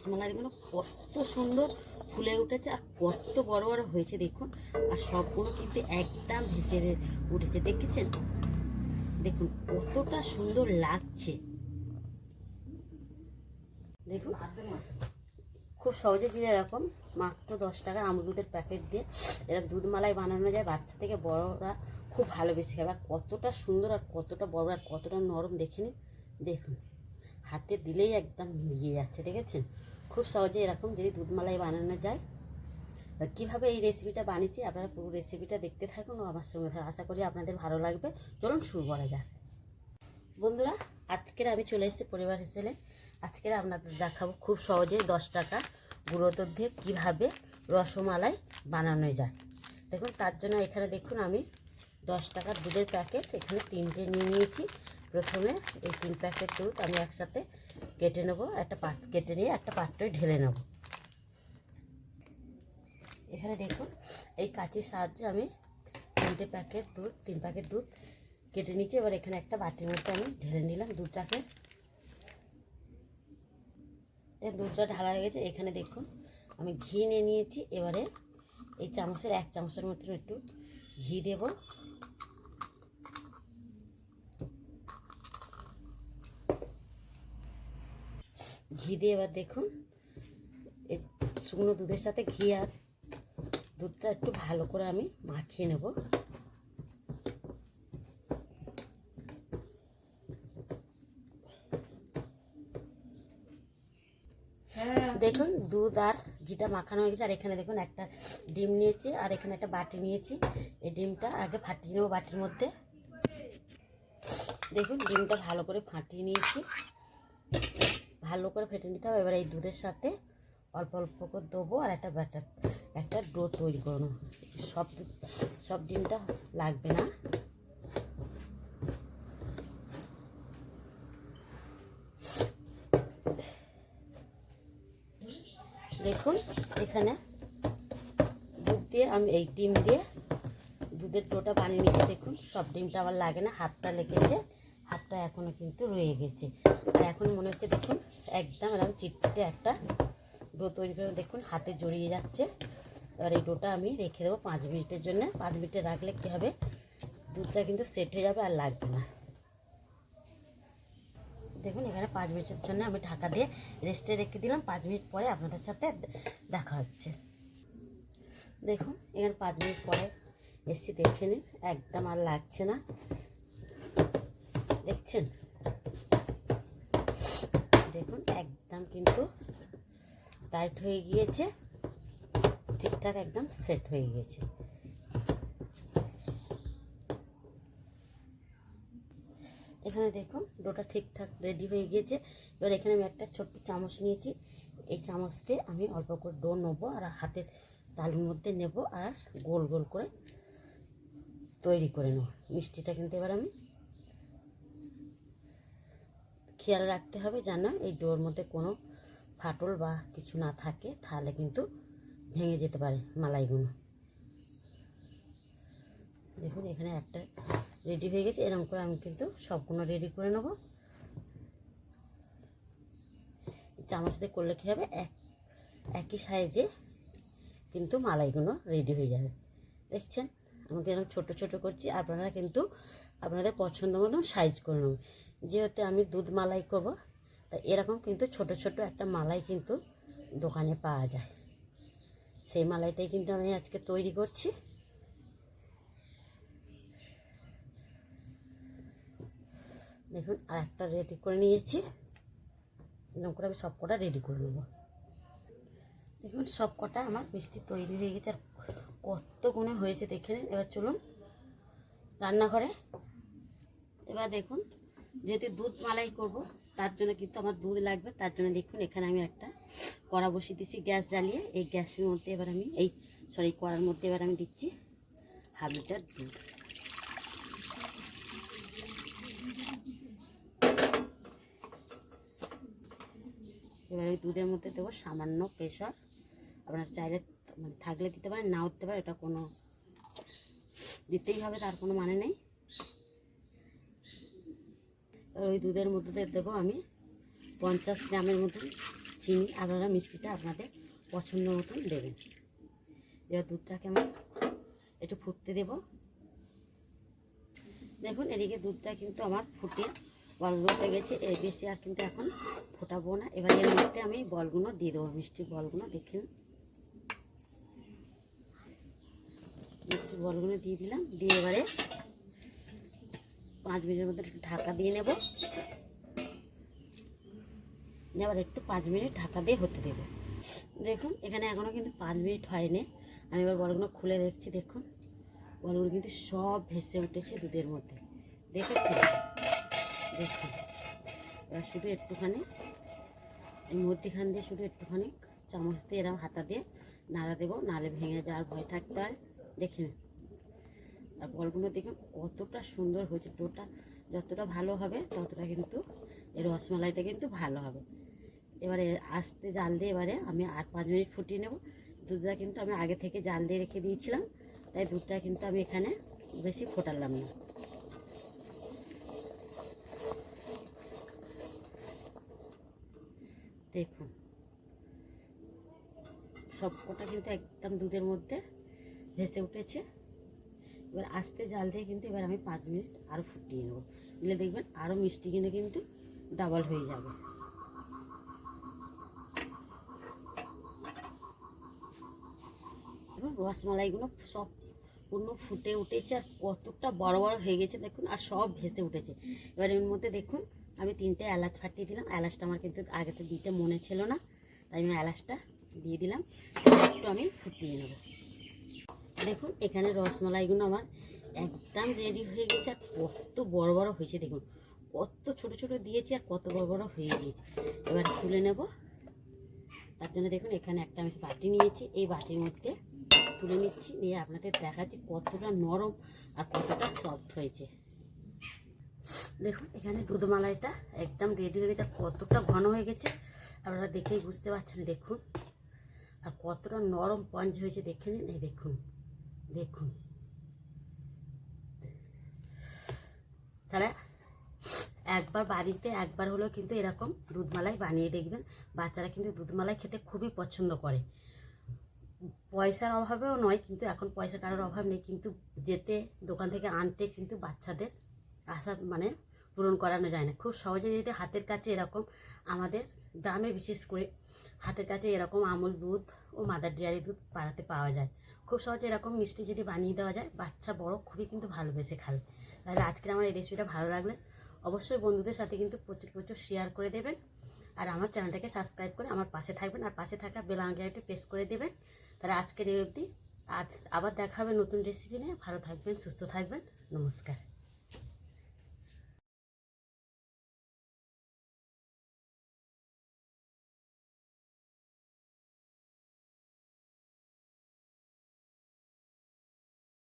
রসমালাইগুলো কত সুন্দর ফুলে উঠেছে আর কত বড় বড় হয়েছে দেখুন। আর সবগুলো কিন্তু একদম ভেসে উঠেছে, দেখেছেন? দেখুন, কতটা সুন্দর লাগছে। দেখুন, খুব সহজে যে এরকম মাত্র দশ টাকা আমরুদের প্যাকেট দিয়ে এরকম দুধ মালাই বানানো যায়, বাচ্চা থেকে বড়রা খুব ভালোবেসে খাবে। আর কতটা সুন্দর আর কতটা বড় আর কতটা নরম দেখে দেখুন। হাতে দিলেই একদম মিলিয়ে যাচ্ছে, দেখেছেন? খুব সহজে এরকম যদি দুধ মালাই বানানো যায়। কীভাবে এই রেসিপিটা বানিয়েছি, আপনারা পুরো রেসিপিটা দেখতে থাকুন ও আমার সঙ্গে আশা করি আপনাদের ভালো লাগবে। চলুন শুরু করা যাক। বন্ধুরা, আজকের আমি চলে এসেছি পরিবার হিসেবে। আজকের আপনাদের দেখাবো খুব সহজে দশ টাকা গুঁড়ো দিয়ে কীভাবে রসমালাই বানানো যায়। দেখুন, তার জন্য এখানে দেখুন আমি দশ টাকার দুধের প্যাকেট এখানে তিনটে নিয়ে নিয়েছি। প্রথমে এই তিন প্যাকেট দুধ আমি একসাথে কেটে নেব, একটা পাত, কেটে নিয়ে একটা পাত্রয় ঢেলে নেব। এখানে দেখুন, এই কাঁচির সাহায্যে আমি তিনটে প্যাকেট দুধ, তিন প্যাকেট দুধ কেটে নিয়েছি। এবার এখানে একটা বাটির মধ্যে আমি ঢেলে নিলাম দুধটাকে। দুধটা ঢালা হয়ে গেছে। এখানে দেখুন, আমি ঘি নিয়ে নিয়েছি। এবারে এই চামচের, এক চামচের মতো একটু ঘি দেব। ঘি দিয়ে এবার দেখুন। শুকনো দুধের সাথে ঘি আর দুধটা একটু ভালো করে আমি মাখিয়ে নেব। দেখুন, দুধ আর ঘিটা মাখানো হয়ে গেছে। আর এখানে দেখুন, একটা ডিম নিয়েছি আর এখানে একটা বাটি নিয়েছি। এই ডিমটা আগে ফাটিয়ে নেব বাটির মধ্যে। দেখুন, ডিমটা ভালো করে ফাটিয়ে নিয়েছি। ভালো করে ফেটে নিতে হবে। এবার এই দুধের সাথে অল্প অল্প করে দেবো আর একটা ব্যাটার একটা ডো তৈরি করে নেব সব সব ডিমটা লাগবে না। দেখুন, এখানে দুধ দিয়ে আমি এই ডিম দিয়ে দুধের ডোটা বানিয়ে নিচ্ছি। দেখুন, সব ডিমটা আমার লাগে না, হাতটা লেগেছে। হাতটা এখনও কিন্তু রয়ে গেছে। আর এখন মনে হচ্ছে দেখুন, একদম এরকম চিটচিটে একটা ডো তৈরি করে দেখুন, হাতে জড়িয়ে যাচ্ছে। এবার এই ডোটা আমি রেখে দেবো পাঁচ মিনিটের জন্য। পাঁচ মিনিটে রাখলে কী হবে? দুধটা কিন্তু সেট হয়ে যাবে আর লাগবে না। দেখুন, এখানে পাঁচ মিনিটের জন্য আমি ঢাকা দিয়ে রেস্টে রেখে দিলাম। পাঁচ মিনিট পরে আপনাদের সাথে দেখা হচ্ছে। দেখুন, এখানে পাঁচ মিনিট পরে এসছি দেখে নিন, একদম আর লাগছে না। দেখছেন? দেখুন, একদম কিন্তু টাইট হয়ে গিয়েছে। ঠিকঠাক একদম সেট হয়ে গিয়েছে। এখানে দেখুন, ডোটা ঠিকঠাক রেডি হয়ে গিয়েছে। এবার এখানে আমি একটা ছোট্ট চামচ নিয়েছি। এই চামচ দিয়ে আমি অল্প করে ডো নেব আর হাতের তালুর মধ্যে নেব আর গোল গোল করে তৈরি করে নেব। মিষ্টিটা কিন্তু এবার আমি খেয়াল রাখতে হবে যেন এই ডোর মধ্যে কোনো ফাটল বা কিছু না থাকে, তাহলে কিন্তু ভেঙে যেতে পারে মালাইগুলো। দেখুন, এখানে একটা রেডি হয়ে গেছে, এরকম করে আমি কিন্তু সবগুলো রেডি করে নেব। চামচ দিয়ে করলে কী হবে? এক, একই সাইজে কিন্তু মালাইগুলো রেডি হয়ে যাবে। দেখছেন? আমাকে এরকম ছোটো ছোটো করছি, আপনারা কিন্তু আপনাদের পছন্দ মতন সাইজ করে নেবেন। যেহেতু আমি দুধ মালাই করব, তা এরকম কিন্তু ছোট ছোট একটা মালাই কিন্তু দোকানে পাওয়া যায়। সেই মালাইটাই কিন্তু আমি আজকে তৈরি করছি। দেখুন আর একটা রেডি করে নিয়েছি। এরকম করে আমি সব কটা রেডি করে নেব। দেখুন সব কটা আমার মিষ্টি তৈরি হয়ে গেছে। আর কত গুণে হয়েছে দেখে নিন। এবার চলুন রান্নাঘরে। এবার দেখুন যেহেতু দুধ মালাই করব, তার জন্য কিন্তু আমার দুধ লাগবে, তার জন্য দেখুন এখানে আমি একটা কড়া বসিয়ে দিচ্ছি গ্যাস জ্বালিয়ে এই গ্যাসের মধ্যে এবার আমি, এই সরি কড়ার মধ্যে এবার আমি দিচ্ছি হাফ লিটার দুধ। এবার ওই দুধের মধ্যে দেবো সামান্য প্রেশার, আপনার চাইলে মানে থাকলে দিতে পারেন নাও দিতে পারেন এটা কোনো দিতেই হবে, তার কোনো মানে নেই। ওই দুধের মধ্যে দেবো আমি পঞ্চাশ গ্রামের মতন চিনি আপনারা মিষ্টিটা আপনাদের পছন্দ মতন দেবেন। এবার দুধটাকে আমি একটু ফুটতে দেব। দেখুন, এদিকে দুধটা কিন্তু আমার ফুটে বলগুলো হয়ে গেছে। এর বেশি আর কিন্তু এখন ফোটাবো না। এবার এর মধ্যে আমি বলগুলো দিয়ে দেবো, মিষ্টির বলগুলো দেখুন মিষ্টির বলগুলো দিয়ে দিলাম। দিয়ে এবারে পাঁচ মিনিটের মধ্যে একটু ঢাকা দিয়ে নেব। আবার একটু পাঁচ মিনিট ঢাকা দিয়ে হতে দেবো। দেখুন, এখানে এখনও কিন্তু পাঁচ মিনিট হয়নি। আমি এবার বলগুলো খুলে দেখছি, দেখুন। বলগুলো কিন্তু সব ভেসে উঠেছে দুধের মধ্যে। দেখেছেন? দেখুন। এবার শুধু একটুখানি, এই মধ্যিখান দিয়ে শুধু একটুখানি চামচ দিয়ে এরকম হাতা দিয়ে নাড়া দেবো। নাড়ে ভেঙে যাওয়ার ভয় থাকতে হয়। দেখে নিন। আর বলগুলো দেখুন কতটা সুন্দর হয়েছে। ডোটা যতটা ভালো হবে, ততটা কিন্তু এই রসমালাইটা কিন্তু ভালো হবে। এবারে আস্তে জাল দিয়ে এবারে আমি আর পাঁচ মিনিট ফুটিয়ে নেব। দুধটা কিন্তু আমি আগে থেকে জাল দিয়ে রেখে দিয়েছিলাম, তাই দুধটা কিন্তু আমি এখানে বেশি ফোটালাম না। দেখুন সব কটা কিন্তু একদম দুধের মধ্যে ভেসে উঠেছে। এবার আস্তে জাল দিয়ে কিন্তু এবার আমি পাঁচ মিনিট আরও ফুটিয়ে নেব। দিলে দেখবেন আরও মিষ্টি কিনে কিন্তু ডাবল হয়ে যাবে। দেখুন, রসমালাইগুলো সব পূর্ণ ফুটে উঠেছে আর কতটা বড় বড় হয়ে গেছে দেখুন, আর সব ভেসে উঠেছে। এবার এর মধ্যে দেখুন, আমি তিনটে এলাচ ফাটিয়ে দিলাম। এলাচটা আমার কিন্তু আগে তো দিতে মনে ছিল না, তাই আমি এলাচটা দিয়ে দিলাম। একটু আমি ফুটিয়ে নেব। দেখুন, এখানে রসমালাইগুলো আমার একদম রেডি হয়ে গেছে আর কত বড় বড় হয়েছে, দেখুন। কত ছোট ছোট দিয়েছি আর কত বড় বড় হয়ে গিয়েছে। এবার তুলে নেব। তার জন্য দেখুন, এখানে একটা আমি বাটি নিয়েছি। এই বাটির মধ্যে তুলে নিচ্ছি, নিয়ে আপনাদের দেখাচ্ছি কতটা নরম আর কতটা সফট হয়েছে। দেখুন, এখানে দুধ মালাইটা একদম রেডি হয়ে গেছে আর কতটা ঘন হয়ে গেছে। আপনারা দেখেই বুঝতে পারছেন, দেখুন। আর কতটা নরম পঞ্চ হয়েছে, দেখে নিন, এই দেখুন। দেখুন। তাহলে একবার বাড়িতে, একবার হলেও কিন্তু এরকম দুধমালাই বানিয়ে দেখবেন। বাচ্চারা কিন্তু দুধমালাই খেতে খুবই পছন্দ করে। পয়সার অভাবেও নয়, কিন্তু এখন পয়সা কারোর অভাব নেই। কিন্তু যেতে, দোকান থেকে আনতে কিন্তু বাচ্চাদের আশা মানে পূরণ করানো যায় না। খুব সহজে যদি হাতের কাছে এরকম আমাদের গ্রামে বিশেষ করে হাতের কাছে এরকম আমুল দুধ ও মাদার ডেয়ারি দুধ পাড়াতে পাওয়া যায়। খুব সহজে এরকম মিষ্টি যদি বানিয়ে দেওয়া যায়, বাচ্চা বড় খুবই কিন্তু ভালোবেসে খাবে। তাহলে আজকের আমার এই রেসিপিটা ভালো লাগলে অবশ্যই বন্ধুদের সাথে কিন্তু প্রচুর প্রচুর শেয়ার করে দেবেন। আর আমার চ্যানেলটাকে সাবস্ক্রাইব করে আমার পাশে থাকবেন, আর পাশে থাকা বেল আঙ্গিয়াটি প্রেস করে দেবেন। তাহলে আজকের এই অবধি, আজ আবার দেখা হবে নতুন রেসিপি নিয়ে। ভালো থাকবেন, সুস্থ থাকবেন। নমস্কার।